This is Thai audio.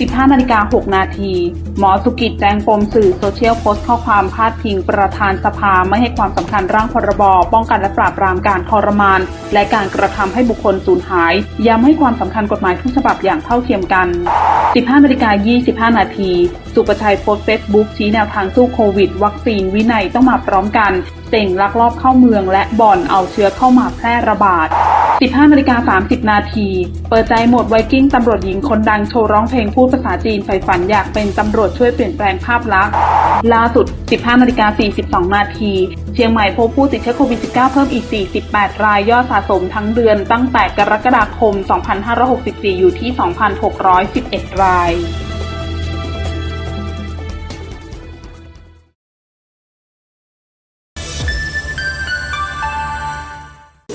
15นาฬิกา6นาที หมอสุกิจแจงปมสื่อโซเชียลโพสต์ข้อความพาดพิงประธานสภาไม่ให้ความสำคัญร่างพรบ ป้องกันและปราบปรามการทรมาน และการกระทำให้บุคคลสูญหาย ย้ำให้ความสำคัญกฎหมายทุกฉบับอย่างเท่าเทียมกัน 15นาฬิกา25 นาที สุประชัยโพสต์เฟซบุ๊กชี้แนวทางสู้โควิด วัคซีนวินัยต้องมาพร้อมกันเต่งลักลอบเข้าเมืองและบ่อนเอาเชื้อเข้ามาแพร่ระบาด 15นาฬิกา30 นาที เปิดใจหมดไวกิ้งตำรวจหญิงคนดังโชว์ร้องเพลงพูดภาษาจีนใฝ่ฝันอยากเป็นตำรวจช่วยเปลี่ยนแปลงภาพลักษณ์ ล่าสุด 15นาฬิกา42 นาที เชียงใหม่พบผู้ติดเชื้อโควิด -19 เพิ่มอีก 48 รายยอดสะสมทั้งเดือนตั้งแต่กรกฎาคม 2564 อยู่ที่ 2,611 ราย